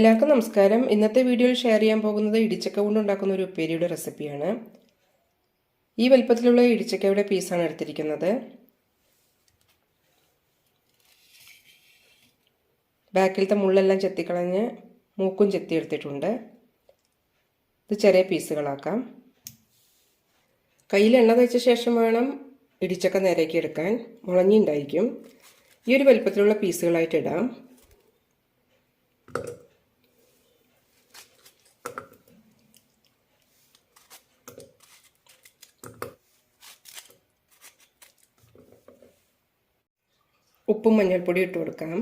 എല്ലാവർക്കും നമസ്കാരം. ഇന്നത്തെ വീഡിയോയിൽ ഷെയർ ചെയ്യാൻ പോകുന്നത് ഇടിച്ചക്ക കൊണ്ട് ഉണ്ടാക്കുന്ന ഒരു ഉപ്പേരിയുടെ റെസിപ്പിയാണ് ഈ വലുപ്പത്തിലുള്ള ഇടിച്ചക്കയുടെ പീസാണ് എടുത്തിരിക്കുന്നത്. ബാക്കിലത്തെ മുള്ളെല്ലാം ചെത്തിക്കളഞ്ഞ് മൂക്കും ചെത്തി എടുത്തിട്ടുണ്ട്. ഇത് ചെറിയ പീസുകളാക്കാം. കയ്യിൽ എണ്ണ തയ്ച്ച ശേഷം വേണം ഇടിച്ചക്ക നേരേക്ക് എടുക്കാൻ. മുളഞ്ഞിണ്ടായിരിക്കും. ഈ ഒരു വലുപ്പത്തിലുള്ള പീസുകളായിട്ട് ഇടാം. ഉപ്പും മഞ്ഞൾപ്പൊടി ഇട്ട് കൊടുക്കണം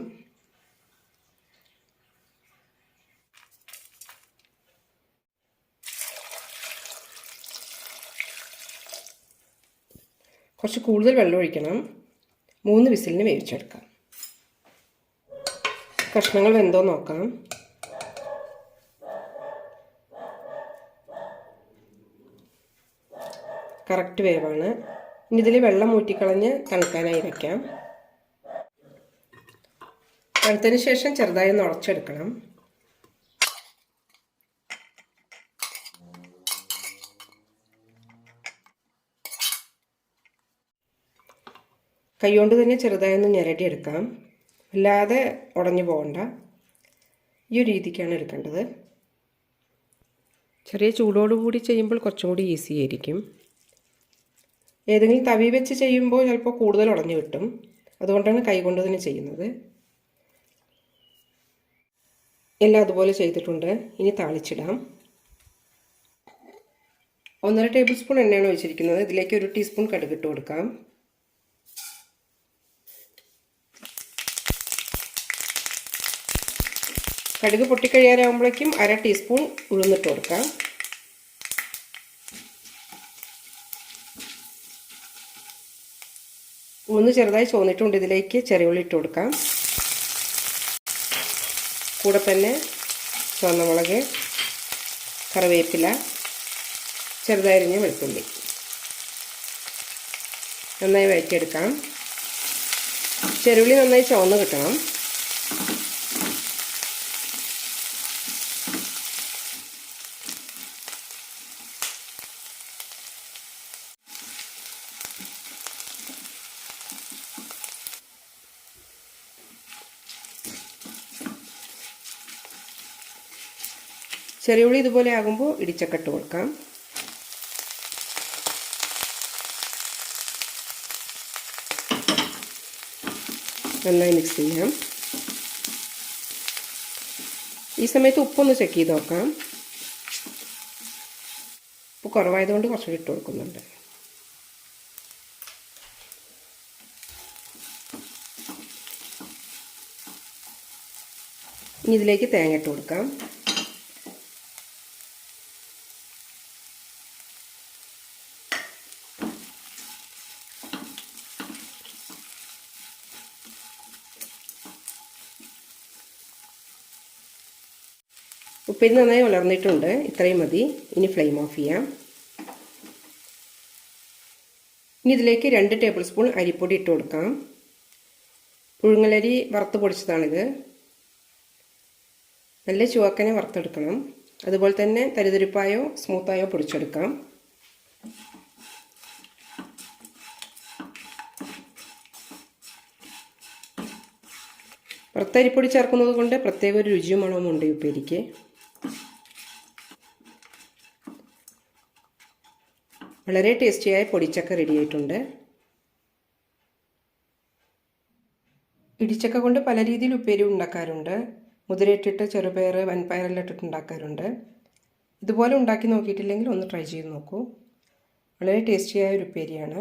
കുറച്ച് കൂടുതൽ വെള്ളം ഒഴിക്കണം. മൂന്ന് വിസിലിന് വേവിച്ചെടുക്കാം. കഷ്ണങ്ങൾ വെന്തോ നോക്കാം. കറക്റ്റ് വേവാണ്. ഇനി ഇതിൽ വെള്ളം ഊറ്റിക്കളഞ്ഞ് തണുക്കാനായി വയ്ക്കാം തണുത്തതിന് ശേഷം ചെറുതായി ഒന്ന് ഉടച്ചെടുക്കണം. കൈകൊണ്ട് തന്നെ ചെറുതായി ഒന്ന് ഞെരടിയെടുക്കാം. അല്ലാതെ ഉടഞ്ഞു പോകണ്ട. ഈ ഒരു രീതിക്കാണ് എടുക്കേണ്ടത്. ചെറിയ ചൂടോടുകൂടി ചെയ്യുമ്പോൾ കുറച്ചും കൂടി ഈസി ആയിരിക്കും. ഏതെങ്കിലും തവി വെച്ച് ചെയ്യുമ്പോൾ ചിലപ്പോൾ കൂടുതൽ ഉടഞ്ഞു കിട്ടും. അതുകൊണ്ടാണ് കൈകൊണ്ട് തന്നെ ചെയ്യുന്നത്. എല്ലാം അതുപോലെ ചെയ്തിട്ടുണ്ട്. ഇനി താളിച്ചിടാം. ഒന്നര ടേബിൾ സ്പൂൺ എണ്ണയാണ് ഒഴിച്ചിരിക്കുന്നത്. ഇതിലേക്ക് ഒരു ടീസ്പൂൺ കടുകിട്ട് കൊടുക്കാം. കടുക് പൊട്ടിക്കഴിയാനാവുമ്പോഴേക്കും അര ടീസ്പൂൺ ഉഴുന്നിട്ട് കൊടുക്കാം. ഉഴുന്ന് ചെറുതായി ചോന്നിട്ടുണ്ട്. ഇതിലേക്ക് ചെറിയുള്ളി ഇട്ട് കൊടുക്കാം. കൂടെ തന്നെ ചുവന്നമുളക് കറിവേപ്പില ചെറുതായിരിഞ്ഞ വെളുത്തുള്ളി. നന്നായി വഴറ്റിയെടുക്കണം. ചെറുള്ളി നന്നായി ചുവന്ന് കിട്ടണം. ചെറിയ ഉള്ളി ഇതുപോലെ ആകുമ്പോൾ ഇടിച്ചക്കട്ട് കൊടുക്കാം. നന്നായി മിക്സ് ചെയ്യാം. ഈ സമയത്ത് ഉപ്പൊന്ന് ചെക്ക് ചെയ്ത് നോക്കാം. ഉപ്പ് കുറവായതുകൊണ്ട് കുറച്ചുകൂടി ഇട്ട് കൊടുക്കുന്നുണ്ട്. ഇനി ഇതിലേക്ക് തേങ്ങ ഇട്ട് കൊടുക്കാം. ഉപ്പേരി നന്നായി വളർന്നിട്ടുണ്ട്. ഇത്രയും മതി. ഇനി ഫ്ലെയിം ഓഫ് ചെയ്യാം. ഇനി ഇതിലേക്ക് രണ്ട് ടേബിൾ സ്പൂൺ അരിപ്പൊടി ഇട്ട് കൊടുക്കാം. പുഴുങ്ങലരി വറുത്ത് പൊടിച്ചതാണിത്. നല്ല ചുവക്കനെ വറുത്തെടുക്കണം. അതുപോലെ തന്നെ തരിതരിപ്പായോ സ്മൂത്തായോ പൊടിച്ചെടുക്കാം. വറുത്തരിപ്പൊടി ചേർക്കുന്നത് കൊണ്ട് പ്രത്യേക ഒരു രുചിയും മണവും ഉണ്ട് ഉപ്പേരിക്ക്. വളരെ ടേസ്റ്റിയായ പൊടിച്ചക്ക റെഡി ആയിട്ടുണ്ട്. ഇടിച്ചക്ക കൊണ്ട് പല രീതിയിൽ ഉപ്പേരി ഉണ്ടാക്കാറുണ്ട്. മുതിരയിട്ടിട്ട് ചെറുപയർ വൻപയറെല്ലാം ഇട്ടിട്ട് ഉണ്ടാക്കാറുണ്ട്. ഇതുപോലെ ഉണ്ടാക്കി നോക്കിയിട്ടില്ലെങ്കിൽ ഒന്ന് ട്രൈ ചെയ്ത് നോക്കൂ. വളരെ ടേസ്റ്റിയായ ഒരു ഉപ്പേരിയാണ്.